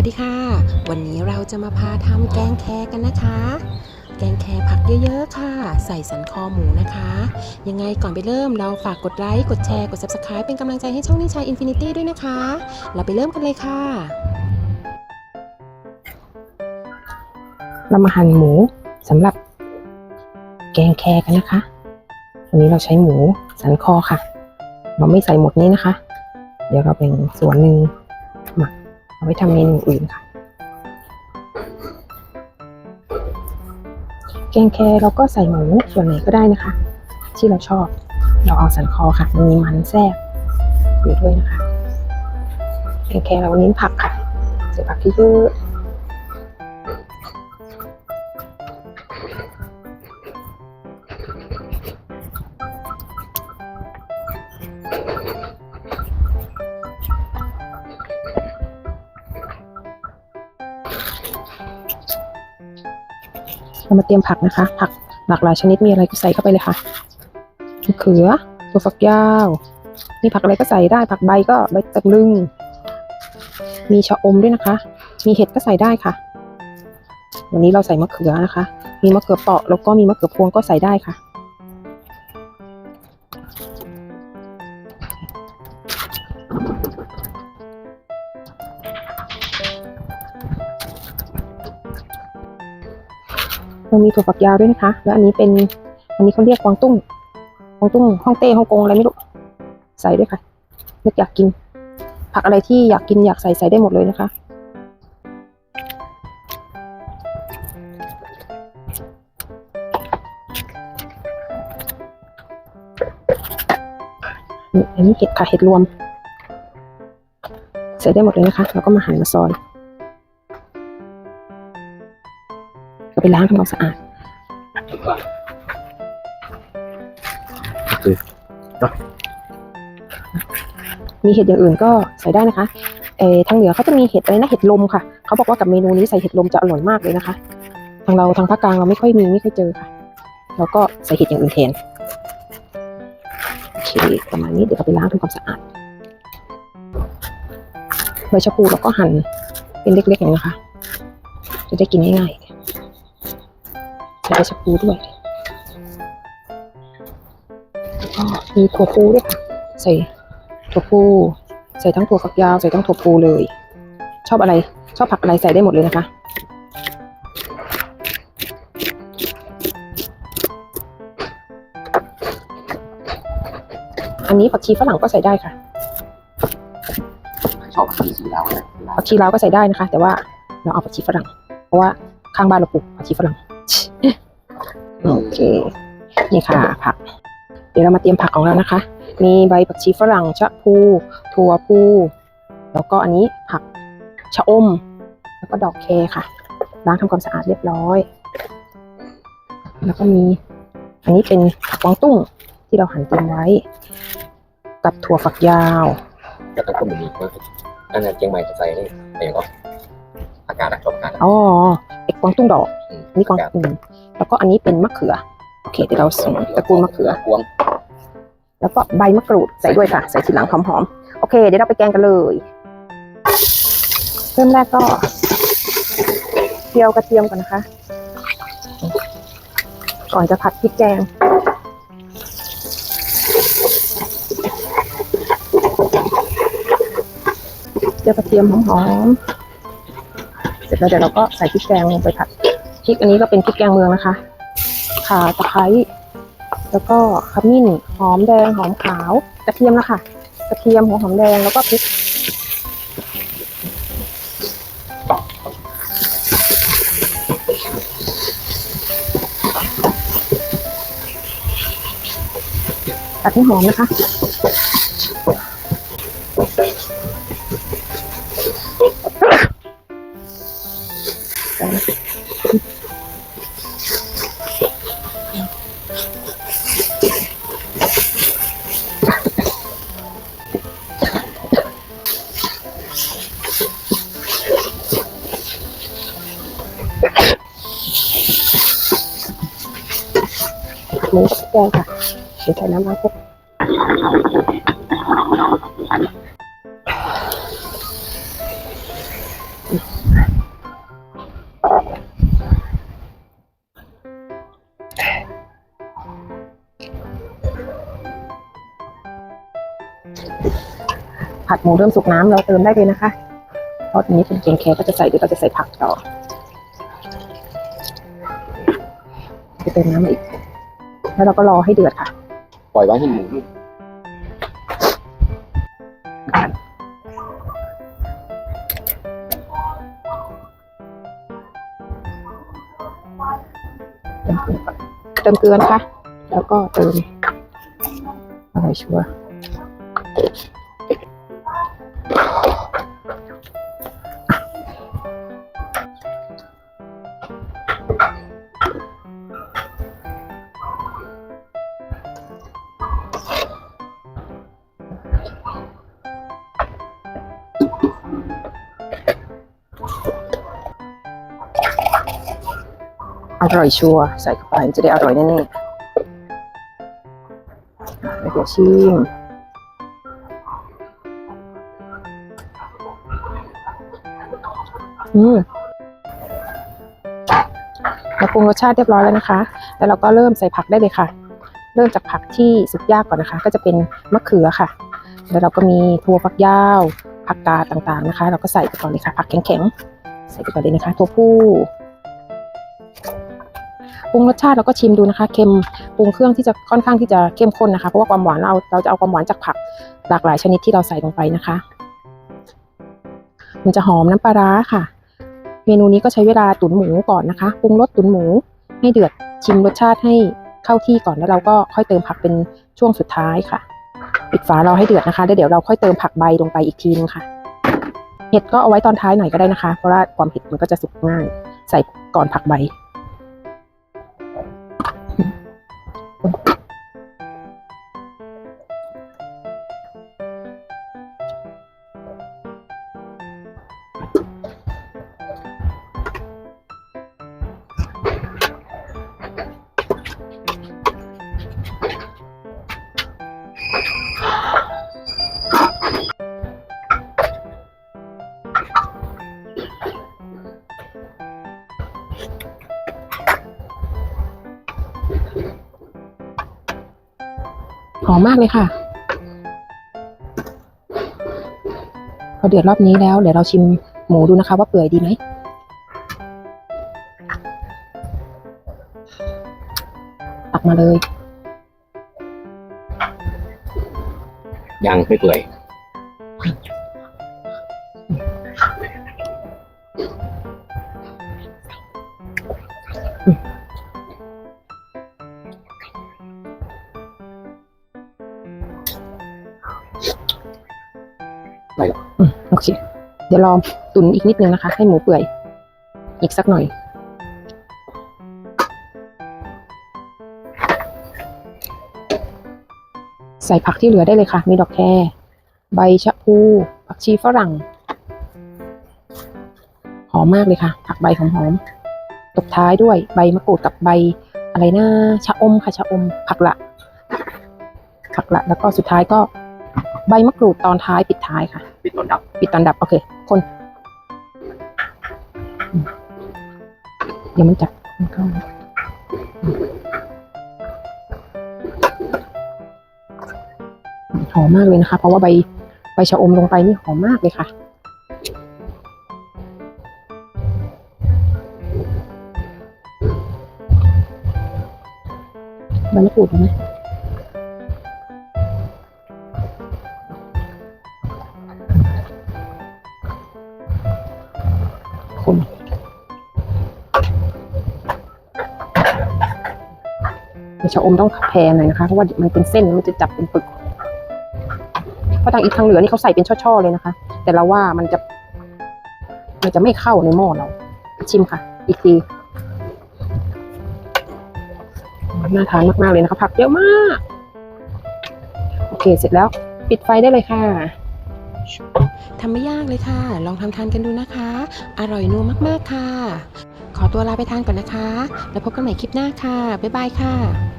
วัสดีค่ะ วันนี้เราจะมาพาทำแกงแคกันนะคะ แกงแคผักเยอะๆค่ะ ใส่สันคอหมูนะคะ ยังไงก่อนไปเริ่มเราฝากกดไลค์ กดแชร์ กด subscribe เป็นกำลังใจให้ช่องนิชาอินฟินิตี้ด้วยนะคะ เราไปเริ่มกันเลยค่ะ เรามาหั่นหมูสำหรับแกงแคกันนะคะ วันนี้เราใช้หมูสันคอค่ะ เราไม่ใส่หมดนี้นะคะ เดี๋ยวเราแบ่งส่วนหนึ่งหมัก เอาไว้ทำเมนูอื่นค่ะ แกงแคเราก็ใส่หมูส่วนไหนก็ได้นะคะ ที่เราชอบ เราเอาสันคอค่ะมันมีมันแทรกอยู่ด้วยนะคะ แกงแคเราเน้นผักค่ะ ใส่ผักที่เยอะ เรามาเตรียมผักนะคะ ผักหลากหลายชนิดมีอะไรก็ใส่เข้าไปเลยค่ะมะเขือตัวฝักยาว มีผักอะไรก็ใส่ได้ ผักใบก็ใบตะลึง มีชะอมด้วยนะคะ มีเห็ดก็ใส่ได้ค่ะ วันนี้เราใส่มะเขือนะคะ มีมะเขือเปาะแล้วก็มีมะเขือพวงก็ใส่ได้ค่ะ มันมีถั่วฝักยาวด้วยนะคะ แล้วอันนี้เป็นอันนี้เขาเรียกกวางตุ้งกวางตุ้งฮ่องเต้ฮ่องกงอะไรไม่รู้ใส่ด้วยค่ะนึกอยากกิน ผักอะไรที่อยากกินอยากใส่ใส่ได้หมดเลยนะคะ อันนี้เห็ดค่ะเห็ดรวม ใส่ได้หมดเลยนะคะ แล้วก็มาหั่นมาซอย เอาไปล้างทำความสะอาดมีเห็ดอย่างอื่นก็ใส่ได้นะคะเออทางเหนือเขาจะมีเห็ดอะไรนะเห็ดลมค่ะ เขาบอกว่ากับเมนูนี้ใส่เห็ดลมจะอร่อยมากเลยนะคะ ทางเราทางภาคกลางเราไม่ค่อยมีไม่ค่อยเจอค่ะเราก็ใส่เห็ดอย่างอื่นแทนโอเคประมาณนี้เดี๋ยวเราไปล้างทำความสะอาดใบชะพูเราก็หั่นเป็นเล็กๆอย่างนี้นะคะ จะได้กินง่ายๆ ใส่ใบชะพูด้วยแล้วก็มีถั่วพูด้วยค่ะ ใส่ถั่วพู ใส่ทั้งถั่วฝักยาว ใส่ทั้งถั่วพูเลย ชอบอะไร ชอบผักอะไรใส่ได้หมดเลยนะคะ อันนี้ผักชีฝรั่งก็ใส่ได้ค่ะ ชอบสีสีแล้วนะผักชีลาวก็ใส่ได้นะคะ แต่ว่าเราเอาผักชีฝรั่ง เพราะว่าข้างบ้านเราปลูกผักชีฝรั่ง โอเคนี่ค่ะผัก เดี๋ยวเรามาเตรียมผักของเรานะคะ มีใบผักชีฝรั่งชะพูถั่วพูแล้วก็อันนี้ผักชะอม แล้วก็ดอกแครค่ะล้างทำความสะอาดเรียบร้อย แล้วก็มี อันนี้เป็นผักกวางตุ้งที่เราหั่นเตรียมไว้ กับถั่วฝักยาวก็ต้องคนมีก็อันนั้นเชียงใหม่จะใส่นี่อะไรก็อากาศอะชอบอากาศอะอ๋อเอกกวางตุ้งดอกอืมอันนี้กวางอืม แล้วก็อันนี้เป็นมะเขือ โอเคเดี๋ยวเราส่งตระกูลมะเขือ พวงแล้วก็ใบมะกรูดใส่ด้วยค่ะ ใส่ทีหลังหอมๆ โอเค เดี๋ยวเราไปแกงกันเลย เริ่มแรกก็เจียวกระเทียมก่อนนะคะ ก่อนจะผัดพริกแกง เจียวกระเทียมหอมๆ เสร็จแล้วเดี๋ยวเราก็ใส่พริกแกงลงไปผัดพ ริกอันนี้ก็เป็นพริกแกงเมืองนะคะ ข่าตะไคร้แล้วก็ขมิ้นหอมแดงหอมขาวกระเทียมนะคะกระเทียมหัวหอมแดงแล้วก็พริกตัดให้หอมนะคะ งค่ะเยวน้มาปุ๊ผัดหมูเริ่มสุกน้ำเราเติมได้เลยนะคะเพราะทอดนี้เป็นเกงแค่ก็จะใส่เดี๋ยวเราจะใส่ผักต่อจะเติมน้ำอีก แล้วเราก็รอให้เดือดค่ะ ปล่อยไว้ให้หมูนุ่มเติมเกลือนะคะ แล้วก็เติมอะไรชัวร์ ร่อยชัวร์ใส่เข้าไปจะได้อร่อยแน่ๆอะแล้วเดี๋ยวชิมอืมเราปรุงรสชาติเรียบร้อยแล้วนะคะ แล้วเราก็เริ่มใส่ผักได้เลยค่ะ เริ่มจากผักที่สุกยากก่อนนะคะ ก็จะเป็นมะเขือค่ะ แล้วเราก็มีถั่วฝักยาว ผักกาดต่างๆนะคะ เราก็ใส่ไปก่อนเลยค่ะ ผักแข็งๆ ใส่ไปก่อนเลยนะคะ ถั่วพู ปรุงรสชาติเราก็ชิมดูนะคะเค็มปรุงเครื่องที่จะค่อนข้างที่จะเข้มข้นนะคะเพราะว่าความหวานเราเราจะเอาความหวานจากผักหลากหลายชนิดที่เราใส่ลงไปนะคะ มันจะหอมน้ำปลาร้าค่ะ เมนูนี้ก็ใช้เวลาตุ๋นหมูก่อนนะคะปรุงรสตุ๋นหมูให้เดือดชิมรสชาติให้เข้าที่ก่อนแล้วเราก็ค่อยเติมผักเป็นช่วงสุดท้ายค่ะ ปิดฝาเราให้เดือดนะคะแล้วเดี๋ยวเราค่อยเติมผักใบลงไปอีกทีนึงค่ะ เห็ดก็เอาไว้ตอนท้ายหน่อยก็ได้นะคะ เพราะว่าความเผ็ดมันก็จะสุกง่าย ใส่ก่อนผักใบ หอมมากเลยค่ะ พอเดือดรอบนี้แล้ว เดี๋ยวเราชิมหมูดูนะคะ ว่าเปื่อยดีไหม ตักมาเลย ยังไม่เปื่อยอืมโอเค เดี๋ยวรอตุ๋นอีกนิดนึงนะคะ ให้หมูเปื่อย อีกสักหน่อย ใส่ผักที่เหลือได้เลยค่ะ มีดอกแครใบชะพูผักชีฝรั่ง หอมมากเลยค่ะ ผักใบหอมๆตบท้ายด้วยใบมะกรูดกับใบอะไรนะชะอมค่ะชะอม ผักละ ผักละ แล้วก็สุดท้ายก็ ใบมะกรูดตอนท้ายปิดท้ายค่ะ ปิดตอนดับ ปิดตอนดับโอเค คนอืมเดี๋ยวมันจะมันเข้า อมหอมมากเลยนะคะ เพราะว่าใบใบชะอมลงไปนี่หอมมากเลยค่ะ ใบมะกรูดไหมคนใบชะอมต้องแพงหน่อยนะคะ เพราะว่ามันเป็นเส้นมันจะจับเป็นปึก ราะทางอีกทางเหลือนี่เขาใส่เป็นช่อๆเลยนะคะ แต่เราว่ามันจะมันจะไม่เข้าในหม้อเรา ชิมค่ะ อีกทีน่าทานมากๆเลยนะคะ ผักเยอะมาก โอเคเสร็จแล้ว ปิดไฟได้เลยค่ะทำไม่ยากเลยค่ะ ลองทำทานกันดูนะคะ อร่อยนัวมากๆค่ะ ขอตัวลาไปทานก่อนนะคะ แล้วพบกันใหม่คลิปหน้าค่ะ บ๊ายบายค่ะ